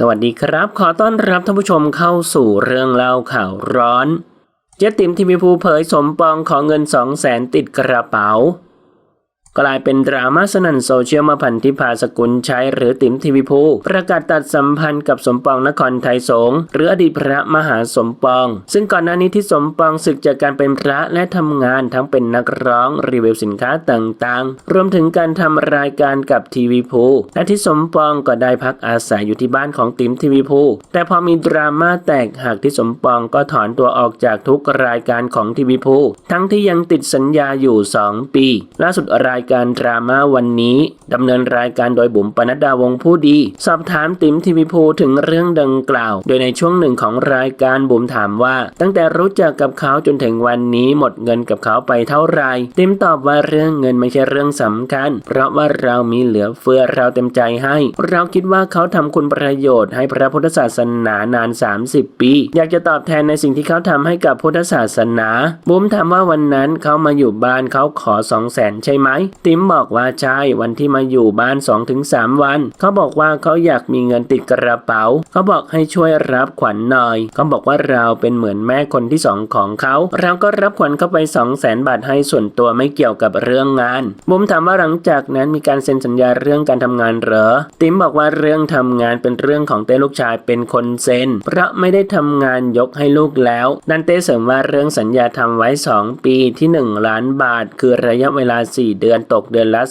สวัสดีครับ ขอต้อนรับท่านผู้ชมเข้าสู่เรื่องเล่าข่าวร้อน เจ๊ติ๋มที่มีภูเผยสมปองขอเงิน 2 0 0แสนติดกระเป๋า กลายเป็นดราม่าสนั่นโซเชียลมาพันธิพาสกุลชัยหรือติ๋มทีวีภูประกาศตัดสัมพันธ์กับสมปองนครไทยสงฆ์หรืออดีตพระมหาสมปอง ซึ่งก่อนหน้านี้ที่สมปองศึกจากการเป็นพระและทำงานทั้งเป็นนักร้องรีวิวสินค้าต่างๆ รวมถึงการทำรายการกับทีวีภูและที่สมปองก็ได้พักอาศัยอยู่ที่บ้านของติ๋มทีวีภูแต่พอมีดราม่าแตกหักที่สมปองก็ถอนตัวออกจากทุกรายการของทีวีภูทั้งที่ยังติดสัญญาอยู่ 2 ปี ล่าสุดรายการดราม่าวันนี้ดำเนินรายการโดยบุ๋มปนัดดาวงผู้ดี สอบถามติ๋มทีวีภูถึงเรื่องดังกล่าว โดยในช่วงหนึ่งของรายการบุ๋มถามว่า ตั้งแต่รู้จักกับเขาจนถึงวันนี้หมดเงินกับเขาไปเท่าไหร่ติ๋มตอบว่าเรื่องเงินไม่ใช่เรื่องสำคัญ เพราะว่าเรามีเหลือเฟือเราเต็มใจให้ เราคิดว่าเขาทำคุณประโยชน์ให้พระพุทธศาสนานาน 30 ปี อยากจะตอบแทนในสิ่งที่เขาทำให้กับพุทธศาสนาบุ๋มถามว่าวันนั้นเขามาอยู่บ้านเขาขอสองแสนใช่ไหมติ๋มบอกว่าใช่วันที่มาอยู่บ้าน 2-3 วัน เขาบอกว่าเขาอยากมีเงินติดกระเป๋า เขาบอกให้ช่วยรับขวัญหน่อย เขาบอกว่าเราเป็นเหมือนแม่คนที่สองของเขา เราก็รับขวัญเข้าไป 2 0 0แสนบาทให้ส่วนตัวไม่เกี่ยวกับเรื่องงานบุ๋มถามว่าหลังจากนั้นมีการเซ็นสัญญาเรื่องการทำงานเหรอ ติ๋มบอกว่าเรื่องทำงานเป็นเรื่องของเต้ลูกชายเป็นคนเซ็นเพราะไม่ได้ทำงานยกให้ลูกแล้วดันเต้เสริมว่าเรื่องสัญญาทำไว้ 2 ปีที่ 1 ล้านบาท คือระยะเวลา 4 เดือนตกเดือนละ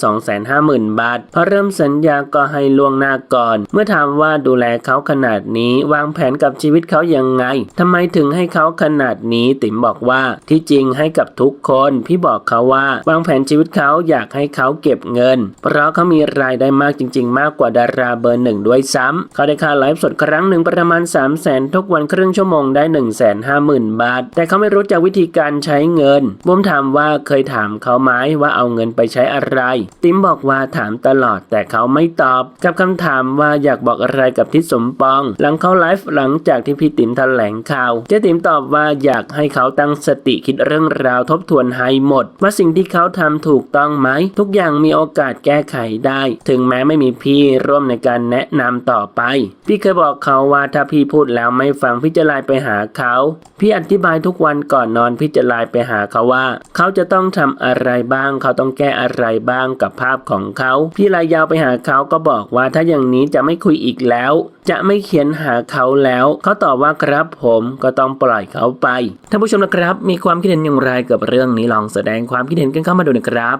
250,000 บาทพอเริ่มสัญญาก็ให้ล่วงหน้าก่อน เมื่อถามว่าดูแลเขาขนาดนี้วางแผนกับชีวิตเขายังไงทำไมถึงให้เขาขนาดนี้ติ๋มบอกว่าที่จริงให้กับทุกคนพี่บอกเขาว่าวางแผนชีวิตเขาอยากให้เขาเก็บเงิน เพราะเขามีรายได้มากจริง ๆ มากกว่าดาราเบอร์หนึ่งด้วยซ้ำเขาได้ค่าไลฟ์สดครั้งหนึ่งประมาณ 3 0 0แสนทุกวันครึ่งชั่วโมงได้ 1 5 0 0 0 0 บาท แต่เขาไม่รู้จักวิธีการใช้เงินบุมถามว่าเคยถามเขาไหมว่าเอาเงินไปใช้อะไร ติ๋มบอกว่าถามตลอดแต่เขาไม่ตอบ กับคำถามว่าอยากบอกอะไรกับทิศสมปอง หลังเขาไลฟ์หลังจากที่พี่ติ๋มแถลงข่าวเจ๊ติ๋มตอบว่าอยากให้เขาตั้งสติคิดเรื่องราวทบทวนให้หมด ว่าสิ่งที่เขาทำถูกต้องไหม ทุกอย่างมีโอกาสแก้ไขได้ ถึงแม้ไม่มีพี่ร่วมในการแนะนำต่อไป พี่เคยบอกเขาว่าถ้าพี่พูดแล้วไม่ฟังพี่จะไลน์ไปหาเขา พี่อธิบายทุกวันก่อนนอนพี่จะไลน์ไปหาเขาว่า เขาจะต้องทำอะไรบ้าง เขาต้องแก้อะไรไรบ้างกับภาพของเขาพี่ลายยาวไปหาเขาก็บอกว่าถ้าอย่างนี้จะไม่คุยอีกแล้ว จะไม่เขียนหาเขาแล้วเขาตอบว่าครับผมก็ต้องปล่อยเขาไปท่านผู้ชมนะครับ มีความคิดเห็นอย่างไรกับเรื่องนี้ลองแสดงความคิดเห็นกันเข้ามาดูนะครับ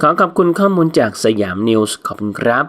ขอขอบคุณข้อมูลจากสยามนิวส์ขอบคุณครับ